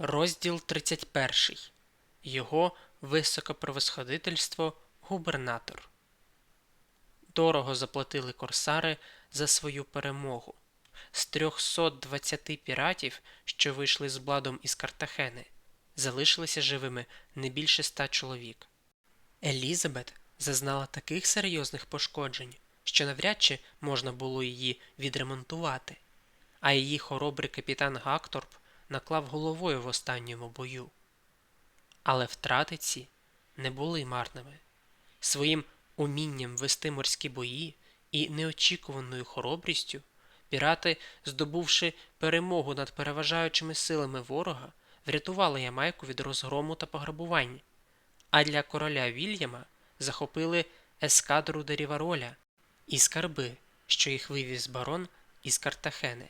Розділ 31. Його високопревосходительство губернатор. Дорого заплатили корсари за свою перемогу. З 320 піратів, що вийшли з бладом із Картахени, залишилися живими не більше ста чоловік. Елізабет зазнала таких серйозних пошкоджень, що навряд чи можна було її відремонтувати, а її хоробрий капітан Гакторп наклав головою в останньому бою. Але втрати ці не були марними. Своїм умінням вести морські бої і неочікуваною хоробрістю пірати, здобувши перемогу над переважаючими силами ворога, врятували Ямайку від розгрому та пограбувань, а для короля Вільяма захопили ескадру Дерівароля і скарби, що їх вивіз барон із Картахени.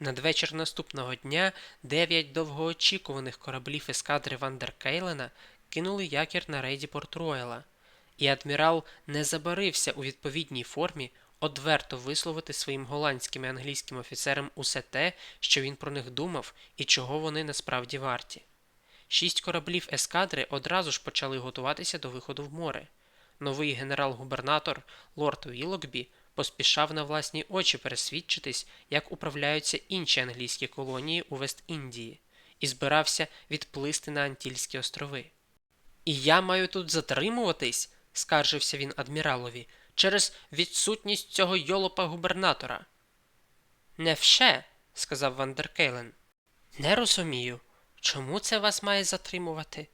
Надвечір наступного дня дев'ять довгоочікуваних кораблів ескадри Вандеркейлена кинули якір на рейді Порт-Рояла, і адмірал не забарився у відповідній формі одверто висловити своїм голландським і англійським офіцерам усе те, що він про них думав і чого вони насправді варті. Шість кораблів ескадри одразу ж почали готуватися до виходу в море. Новий генерал-губернатор лорд Вілокбі поспішав на власні очі пересвідчитись, як управляються інші англійські колонії у Вест-Індії, і збирався відплисти на Антільські острови. І я маю тут затримуватись, скаржився він адміралові, через відсутність цього йолопа губернатора. Невше, сказав Вандеркейлен. Не розумію, чому це вас має затримувати?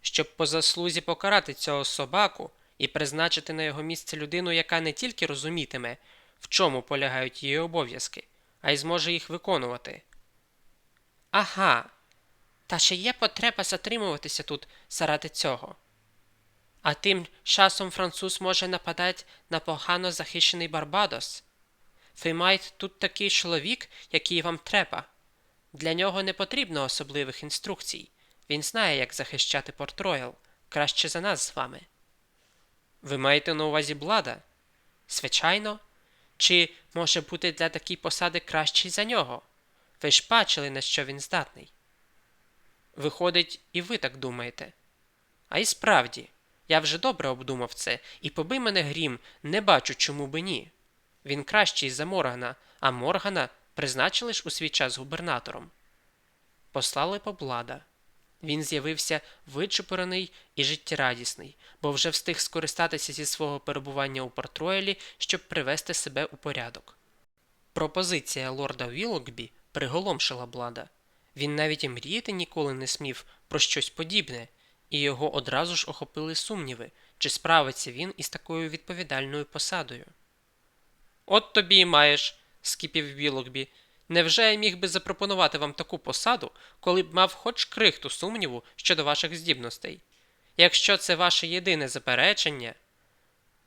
Щоб по заслузі покарати цього собаку і призначити на його місце людину, яка не тільки розумітиме, в чому полягають її обов'язки, а й зможе їх виконувати. Ага. Та ще є потреба затримуватися тут заради цього. А тим часом француз може нападати на погано захищений Барбадос. Ви маєте тут такий чоловік, який вам треба. Для нього не потрібно особливих інструкцій. Він знає, як захищати Порт-Роял краще за нас з вами. Ви маєте на увазі блада? Звичайно. Чи може бути для такої посади кращий за нього? Ви ж бачили, на що він здатний. Виходить, і ви так думаєте. А й справді, я вже добре обдумав це, і побий мене грім, не бачу, чому би ні. Він кращий за Моргана, а Моргана призначили ж у свій час губернатором. Послали по блада. Він з'явився вичепурений і життєрадісний, бо вже встиг скористатися зі свого перебування у Портройлі, щоб привести себе у порядок. Пропозиція лорда Вілокбі приголомшила блада. Він навіть і мріяти ніколи не смів про щось подібне, і його одразу ж охопили сумніви, чи справиться він із такою відповідальною посадою. От тобі і маєш, скипів Вілокбі. Невже я міг би запропонувати вам таку посаду, коли б мав хоч крихту сумніву щодо ваших здібностей? Якщо це ваше єдине заперечення.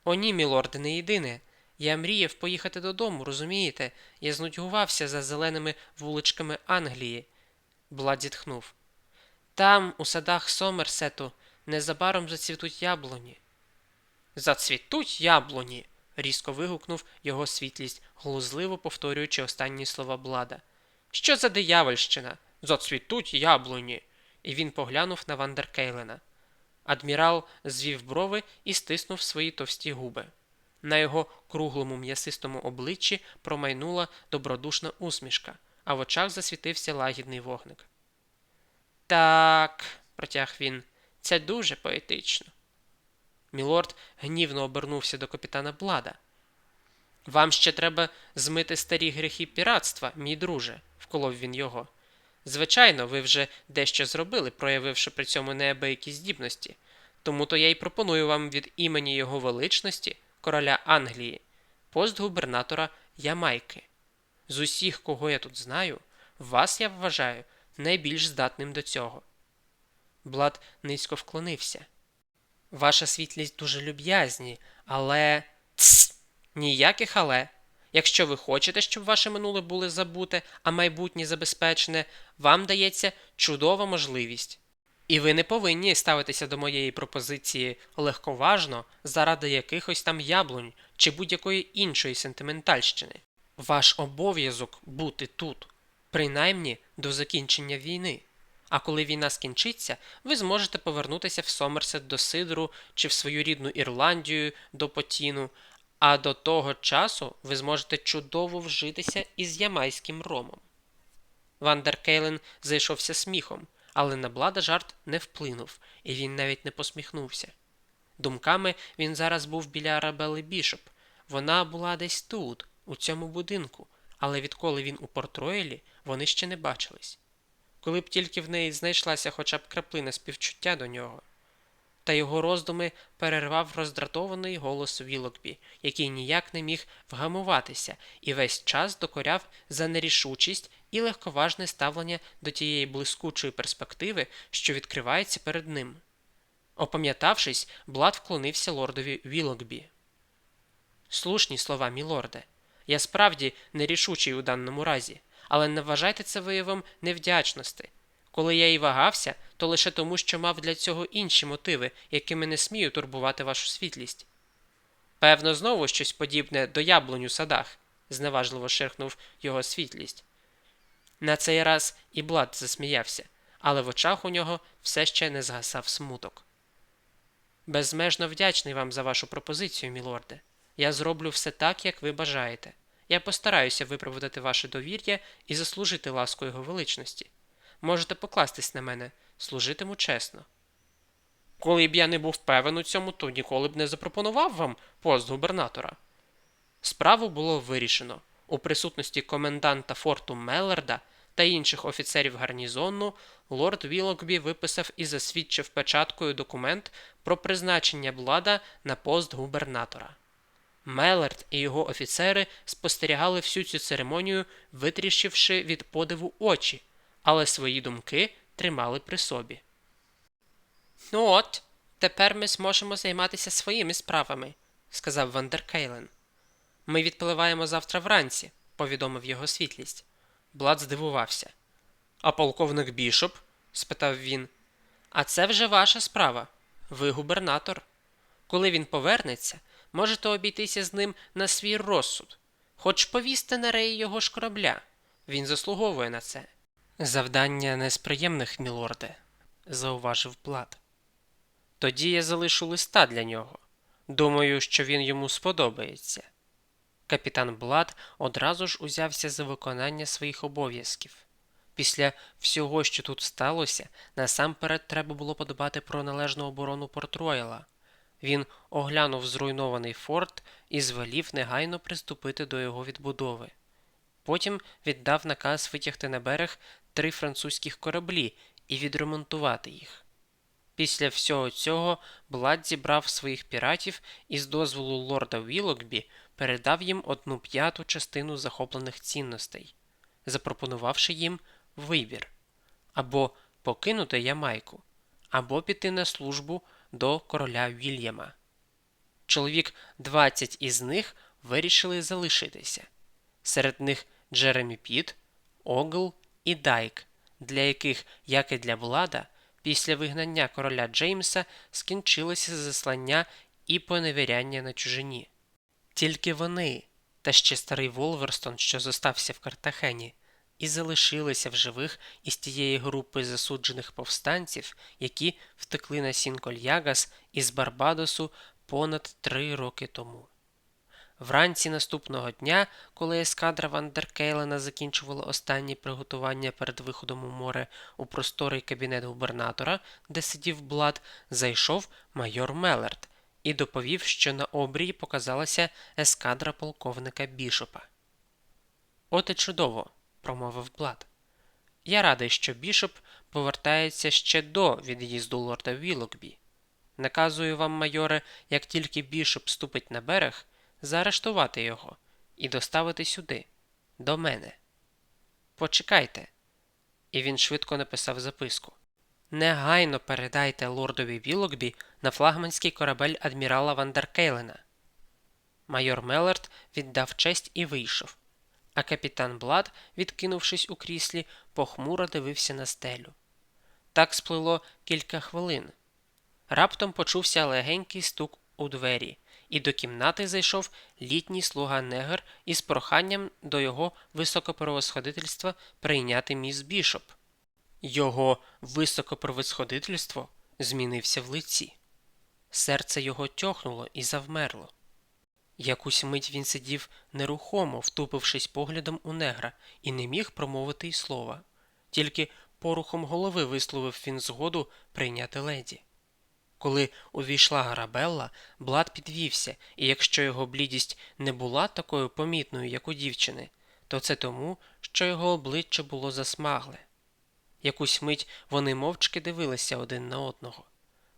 О, ні, мілорде, не єдине. Я мріяв поїхати додому, розумієте? Я знудьгувався за зеленими вуличками Англії. Блад зітхнув. Там, у садах Сомерсету, незабаром зацвітуть яблуні. Зацвітуть яблуні. Різко вигукнув його світлість, глузливо повторюючи останні слова блада. Що за диявольщина? Зацвітуть яблуні. І він поглянув на Вандеркейлена. Адмірал звів брови і стиснув свої товсті губи. На його круглому м'ясистому обличчі промайнула добродушна усмішка, а в очах засвітився лагідний вогник. Так, протяг він, це дуже поетично. Мілорд гнівно обернувся до капітана Блада. Вам ще треба змити старі гріхи піратства, мій друже, вколов він його. Звичайно, ви вже дещо зробили, проявивши при цьому неабиякі здібності, тому то я й пропоную вам від імені його величності, короля Англії, пост губернатора Ямайки. З усіх, кого я тут знаю, вас я вважаю найбільш здатним до цього. Блад низько вклонився. Ваша світлість дуже люб'язні, але. Тсс! Ніяких але. Якщо ви хочете, щоб ваше минуле було забуте, а майбутнє забезпечене, вам дається чудова можливість. І ви не повинні ставитися до моєї пропозиції легковажно заради якихось там яблунь чи будь-якої іншої сентиментальщини. Ваш обов'язок бути тут. принаймні до закінчення війни. А коли війна скінчиться, ви зможете повернутися в Сомерсет до Сидру чи в свою рідну Ірландію до Потіну, а до того часу ви зможете чудово вжитися із ямайським ромом. Вандер Кейлен зайшовся сміхом, але на блада жарт не вплинув, і він навіть не посміхнувся. Думками він зараз був біля Арабели Бішоп. Вона була десь тут, у цьому будинку, але відколи він у Портроїлі, вони ще не бачились. Коли б тільки в неї знайшлася хоча б краплина співчуття до нього. Та його роздуми перервав роздратований голос Вілокбі, який ніяк не міг вгамуватися і весь час докоряв за нерішучість і легковажне ставлення до тієї блискучої перспективи, що відкривається перед ним. Опам'ятавшись, Блад вклонився лордові Вілокбі. Слушні слова, мілорде. Я справді нерішучий у даному разі, але не вважайте це виявом невдячності. Коли я і вагався, то лише тому, що мав для цього інші мотиви, якими не смію турбувати вашу світлість. Певно, знову щось подібне до яблунь у садах, зневажливо ширхнув його світлість. На цей раз і Блад засміявся, але в очах у нього все ще не згасав смуток. Безмежно вдячний вам за вашу пропозицію, мілорде. Я зроблю все так, як ви бажаєте. Я постараюся виправдати ваше довір'я і заслужити ласку його величності. Можете покластись на мене, служитиму чесно. Коли б я не був певен у цьому, то ніколи б не запропонував вам пост губернатора. Справу було вирішено у присутності коменданта форту Меллерда та інших офіцерів гарнізону лорд Вілокбі виписав і засвідчив печаткою документ про призначення блада на пост губернатора. Меллард і його офіцери спостерігали всю цю церемонію, витріщивши від подиву очі, але свої думки тримали при собі. Ну от, тепер ми зможемо займатися своїми справами, сказав Вандеркейлен. Ми відпливаємо завтра вранці, повідомив його світлість. Блад здивувався. А полковник бішоп? спитав він. А це вже ваша справа. Ви губернатор. Коли він повернеться, можете обійтися з ним на свій розсуд, хоч повісти на реї його ж корабля. Він заслуговує на це. Завдання не з приємних, мілорде, зауважив Блад. Тоді я залишу листа для нього. Думаю, що він йому сподобається. Капітан Блад одразу ж узявся за виконання своїх обов'язків. Після всього, що тут сталося, насамперед треба було подбати про належну оборону Порт-Ройла. Він оглянув зруйнований форт і звелів негайно приступити до його відбудови. Потім віддав наказ витягти на берег три французьких кораблі і відремонтувати їх. Після всього цього Блад зібрав своїх піратів і з дозволу лорда Вілокбі передав їм одну п'яту частину захоплених цінностей, запропонувавши їм вибір або покинути Ямайку, або піти на службу до короля Вільяма. Чоловік 20 із них вирішили залишитися. Серед них Джеремі Піт, Огл і Дайк, для яких, як і для влада, після вигнання короля Джеймса скінчилося заслання і поневіряння на чужині. Тільки вони, та ще старий Волверстон, що зостався в Картахені, і залишилися в живих із тієї групи засуджених повстанців, які втекли на Сінкольягас із Барбадосу понад три роки тому. Вранці наступного дня, коли ескадра Вандеркейлена закінчувала останні приготування перед виходом у море у просторий кабінет губернатора, де сидів Блад, зайшов майор Мелерт і доповів, що на обрії показалася ескадра полковника Бішопа. От і чудово, промовив Блад. Я радий, що Бішоп повертається ще до від'їзду лорда Вілокбі. Наказую вам, майоре, як тільки Бішоп ступить на берег, заарештувати його і доставити сюди, до мене. Почекайте. І він швидко написав записку. Негайно передайте лордові Вілокбі на флагманський корабель адмірала Вандеркейлена. Майор Меллард віддав честь і вийшов, а капітан Блад, відкинувшись у кріслі, похмуро дивився на стелю. Так сплило кілька хвилин. Раптом почувся легенький стук у двері, і до кімнати зайшов літній слуга негр із проханням до його високоперевосходительства прийняти міс Бішоп. Його високоперевосходительство змінився в лиці. Серце його тьохнуло і завмерло. Якусь мить він сидів нерухомо, втупившись поглядом у негра, і не міг промовити й слова. Тільки порухом голови висловив він згоду прийняти леді. Коли увійшла Гарабелла, Блад підвівся, і якщо його блідість не була такою помітною, як у дівчини, то це тому, що його обличчя було засмагле. Якусь мить вони мовчки дивилися один на одного.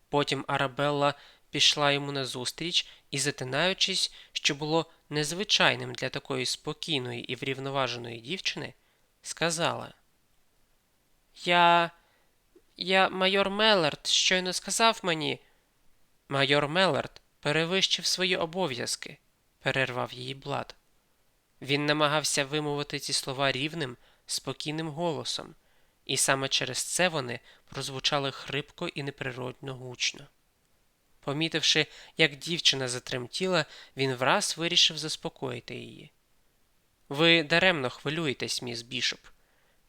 Потім Арабелла пішла йому назустріч і, затинаючись, що було незвичайним для такої спокійної і врівноваженої дівчини, сказала Я. Я майор Меллард щойно сказав мені. Майор Меллард перевищив свої обов'язки, перервав її Блад. Він намагався вимовити ці слова рівним, спокійним голосом, і саме через це вони прозвучали хрипко і неприродно гучно. Помітивши, як дівчина затремтіла, він враз вирішив заспокоїти її. Ви даремно хвилюєтесь, міс Бішоп.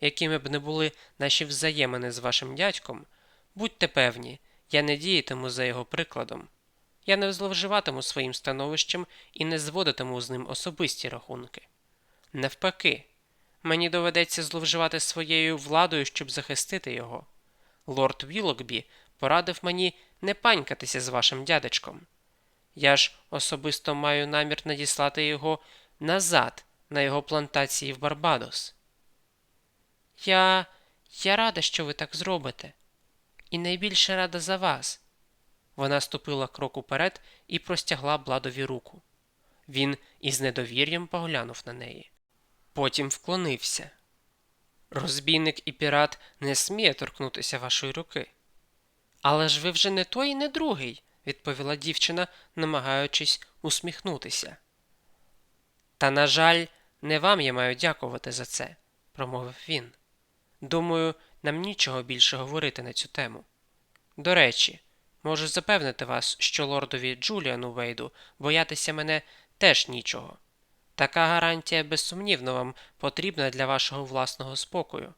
Якими б не були наші взаємини з вашим дядьком, будьте певні, я не діятиму за його прикладом. Я не зловживатиму своїм становищем і не зводитиму з ним особисті рахунки. Навпаки, мені доведеться зловживати своєю владою, щоб захистити його. Лорд Вілокбі порадив мені не панькатися з вашим дядечком. Я ж особисто маю намір надіслати його назад на його плантації в Барбадос. Я. я рада, що ви так зробите, і найбільше рада за вас. Вона ступила крок уперед і простягла Бладові руку. Він із недовір'ям поглянув на неї. Потім вклонився. Розбійник і пірат не сміє торкнутися вашої руки. Але ж ви вже не той і не другий, відповіла дівчина, намагаючись усміхнутися. Та, на жаль, не вам я маю дякувати за це, промовив він. Думаю, нам нічого більше говорити на цю тему. До речі, можу запевнити вас, що лордові Джуліану Вейду боятися мене теж нічого. Така гарантія безсумнівно вам потрібна для вашого власного спокою.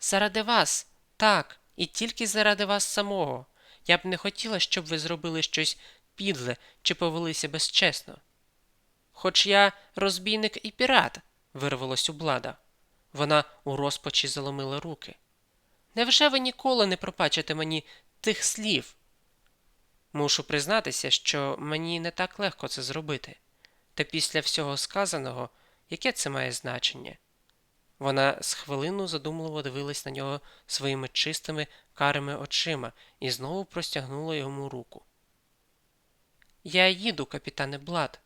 Заради вас, так, і тільки заради вас самого. Я б не хотіла, щоб ви зробили щось підле чи повелися безчесно. Хоч я розбійник і пірат, вирвалось у блада. Вона у розпачі заломила руки. Невже ви ніколи не пробачите мені тих слів? Мушу признатися, що мені не так легко це зробити. Та після всього сказаного, яке це має значення? Вона з хвилину задумливо дивилась на нього своїми чистими карими очима і знову простягнула йому руку. Я їду, капітане Блад.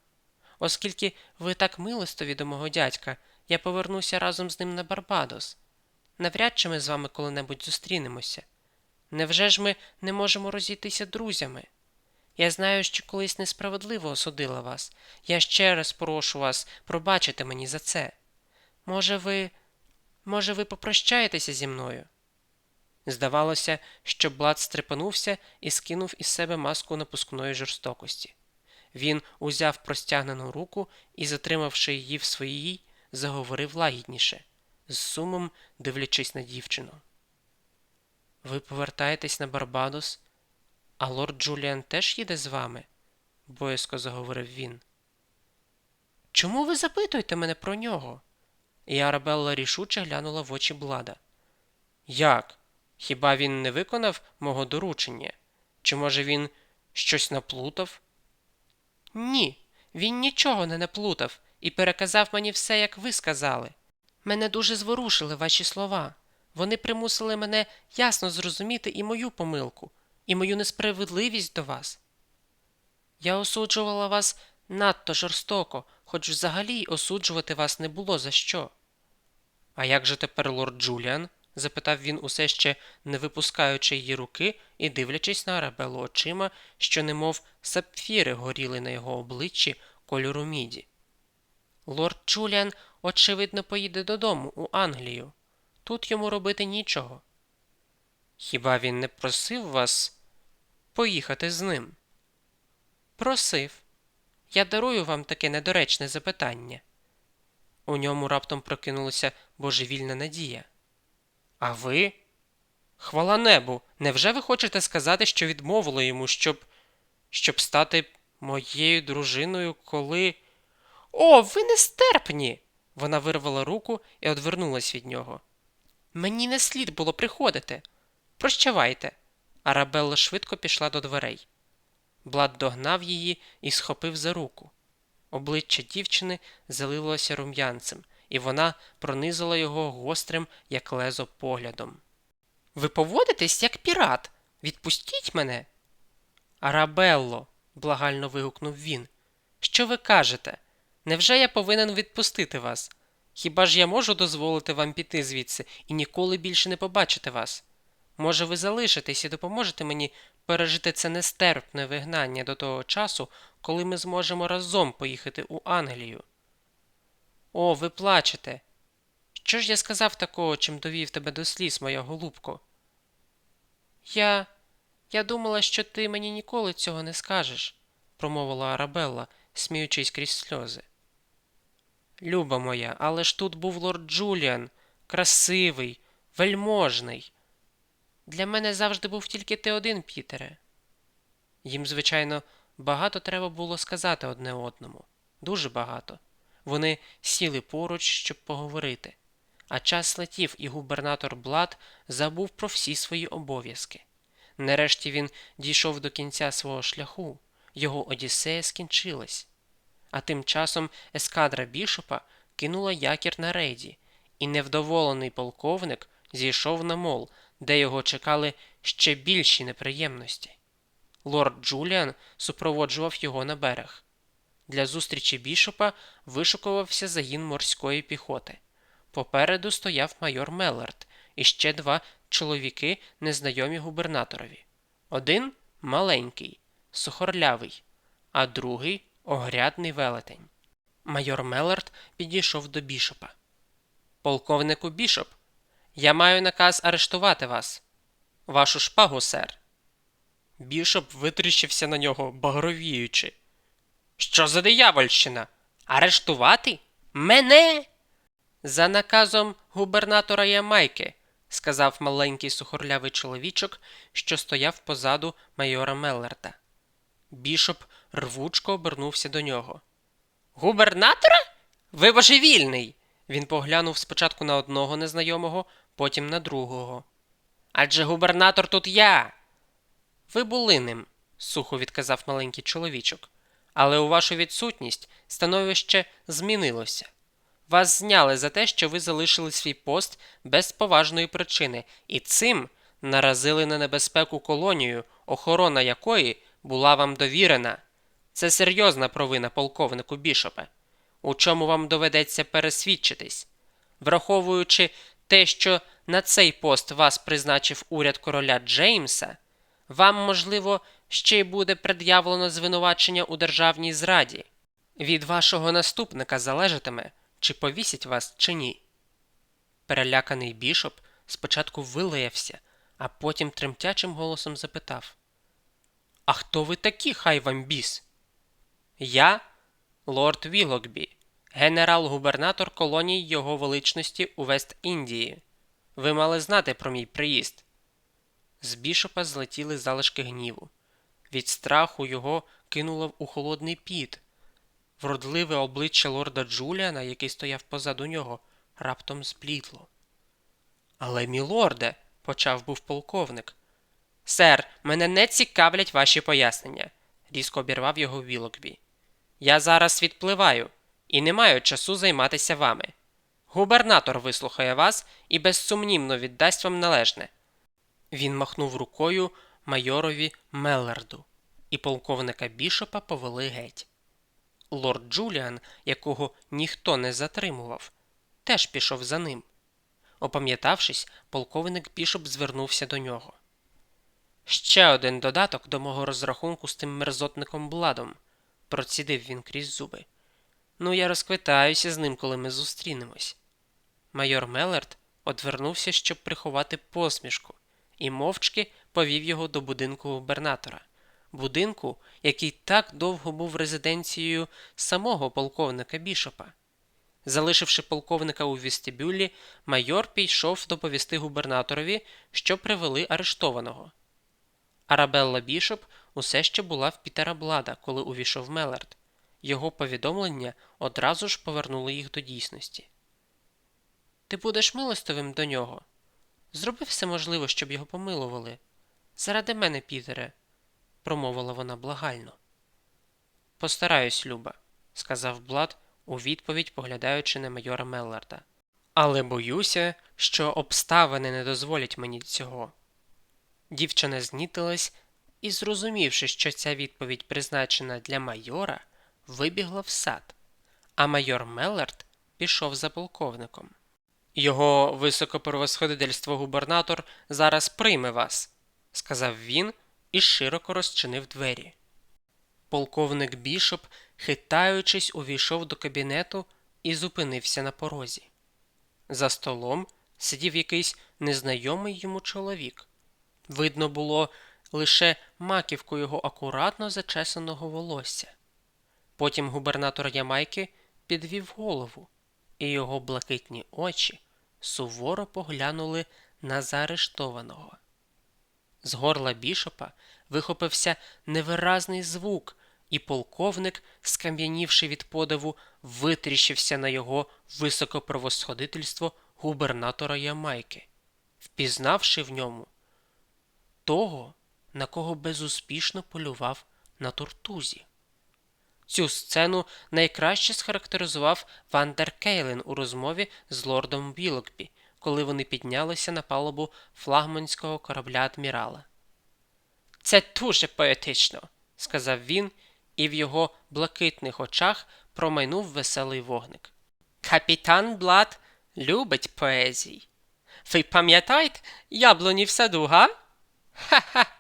Оскільки ви так милостові до мого дядька, я повернуся разом з ним на Барбадос. Навряд чи ми з вами коли-небудь зустрінемося. Невже ж ми не можемо розійтися друзями? Я знаю, що колись несправедливо осудила вас. Я ще раз прошу вас пробачити мені за це. Може, ви. Може, ви попрощаєтеся зі мною? Здавалося, що Блад стрепенувся і скинув із себе маску напускної жорстокості. Він узяв простягнену руку і, затримавши її в своїй, заговорив лагідніше, з сумом дивлячись на дівчину. Ви повертаєтесь на Барбадос, а лорд Джуліан теж їде з вами? боязко заговорив він. Чому ви запитуєте мене про нього? І Арабелла рішуче глянула в очі Блада. Як? Хіба він не виконав мого доручення? Чи, може, він щось наплутав? Ні, він нічого не наплутав і переказав мені все, як ви сказали. Мене дуже зворушили ваші слова. Вони примусили мене ясно зрозуміти і мою помилку, і мою несправедливість до вас. Я осуджувала вас надто жорстоко, хоч взагалі й осуджувати вас не було за що. А як же тепер лорд Джуліан? запитав він, усе ще не випускаючи її руки і дивлячись на Арабелу очима, що, немов сапфіри горіли на його обличчі кольору міді. Лорд Джуліан, очевидно, поїде додому у Англію. Тут йому робити нічого. Хіба він не просив вас поїхати з ним? Просив. Я дарую вам таке недоречне запитання. У ньому раптом прокинулася божевільна надія. А ви? Хвала небу, невже ви хочете сказати, що відмовили йому, щоб. щоб стати моєю дружиною, коли. О, ви нестерпні. Вона вирвала руку і одвернулась від нього. Мені не слід було приходити. Прощавайте. Арабелла швидко пішла до дверей. Блад догнав її і схопив за руку. Обличчя дівчини залилося рум'янцем, і вона пронизала його гострим, як лезо, поглядом. Ви поводитесь, як пірат. Відпустіть мене. Арабелло, благально вигукнув він. Що ви кажете? Невже я повинен відпустити вас? Хіба ж я можу дозволити вам піти звідси і ніколи більше не побачити вас? Може, ви залишитесь і допоможете мені пережити це нестерпне вигнання до того часу, коли ми зможемо разом поїхати у Англію? О, ви плачете. Що ж я сказав такого, чим довів тебе до сліз, моя голубко? Я. Я думала, що ти мені ніколи цього не скажеш, промовила Арабелла, сміючись крізь сльози. Люба моя, але ж тут був лорд Джуліан, красивий, вельможний. Для мене завжди був тільки ти один, Пітере. Їм, звичайно, багато треба було сказати одне одному, дуже багато. Вони сіли поруч, щоб поговорити, а час летів, і губернатор Блад забув про всі свої обов'язки. Нарешті він дійшов до кінця свого шляху, його одіссея скінчилась. А тим часом ескадра бішопа кинула якір на рейді, і невдоволений полковник зійшов на мол, де його чекали ще більші неприємності. Лорд Джуліан супроводжував його на берег. Для зустрічі бішопа вишукувався загін морської піхоти. Попереду стояв майор Меллард і ще два чоловіки, незнайомі губернаторові. Один маленький, сухорлявий, а другий огрядний велетень. Майор Меллард підійшов до бішопа. Полковнику бішоп, я маю наказ арештувати вас. Вашу шпагу, сер. Бішоп витріщився на нього, багровіючи. Що за диявольщина? Арештувати? Мене? За наказом губернатора Ямайки, сказав маленький сухорлявий чоловічок, що стояв позаду майора Меллерта. Бішоп рвучко обернувся до нього. Губернатора? Ви божевільний. Він поглянув спочатку на одного незнайомого, потім на другого. Адже губернатор тут я. Ви були ним, сухо відказав маленький чоловічок. Але у вашу відсутність становище змінилося. Вас зняли за те, що ви залишили свій пост без поважної причини, і цим наразили на небезпеку колонію, охорона якої була вам довірена. Це серйозна провина полковнику бішопе, у чому вам доведеться пересвідчитись, враховуючи те, що на цей пост вас призначив уряд короля Джеймса, вам, можливо, ще й буде пред'явлено звинувачення у державній зраді. Від вашого наступника залежатиме, чи повісять вас, чи ні. Переляканий бішоп спочатку вилаявся, а потім тремтячим голосом запитав А хто ви такі, хай вам біс? Я лорд Вілокбі, генерал-губернатор колонії Його величності у Вест-Індії. Ви мали знати про мій приїзд. З бішопа злетіли залишки гніву. Від страху його кинуло у холодний піт. Вродливе обличчя лорда Джуліана, який стояв позаду нього, раптом зблідло. Але, мілорде, почав був полковник. Сер, мене не цікавлять ваші пояснення, різко обірвав його Вілокбі. Я зараз відпливаю і не маю часу займатися вами. Губернатор вислухає вас і безсумнівно віддасть вам належне. Він махнув рукою майорові Мелларду, і полковника бішопа повели геть. Лорд Джуліан, якого ніхто не затримував, теж пішов за ним. Опам'ятавшись, полковник бішоп звернувся до нього. Ще один додаток до мого розрахунку з тим мерзотником Бладом, процідив він крізь зуби. Ну, я розквитаюся з ним, коли ми зустрінемось. Майор Меллард одвернувся, щоб приховати посмішку, і мовчки повів його до будинку губернатора, будинку, який так довго був резиденцією самого полковника Бішопа. Залишивши полковника у вестибюлі, майор пішов доповісти губернаторові, що привели арештованого. Арабелла Бішоп усе ще була в Пітера Блада, коли увійшов Мелард. Його повідомлення одразу ж повернули їх до дійсності. Ти будеш милостивим до нього. Зроби все можливе, щоб його помилували. Заради мене, Пітере, промовила вона благально. Постараюсь, Люба, сказав Блад у відповідь, поглядаючи на майора Мелларда. Але боюся, що обставини не дозволять мені цього. Дівчина знітилась і, зрозумівши, що ця відповідь призначена для майора, вибігла в сад, а майор Меллард пішов за полковником. Його високопровосходительство губернатор зараз прийме вас, сказав він і широко розчинив двері. Полковник Бішоп, хитаючись, увійшов до кабінету і зупинився на порозі. За столом сидів якийсь незнайомий йому чоловік. Видно було лише маківку його акуратно зачесаного волосся. Потім губернатор Ямайки підвів голову, і його блакитні очі суворо поглянули на заарештованого. З горла бішопа вихопився невиразний звук, і полковник, скам'янівши від подиву, витріщився на його високопровосходительство губернатора Ямайки, впізнавши в ньому того, на кого безуспішно полював на тортузі. Цю сцену найкраще схарактеризував Вандер Кейлен у розмові з лордом Білокбі, коли вони піднялися на палубу флагманського корабля адмірала. Це дуже поетично, сказав він, і в його блакитних очах промайнув веселий вогник. Капітан Блад любить поезії. Ви пам'ятаєте яблуні в саду, га? Ха-ха.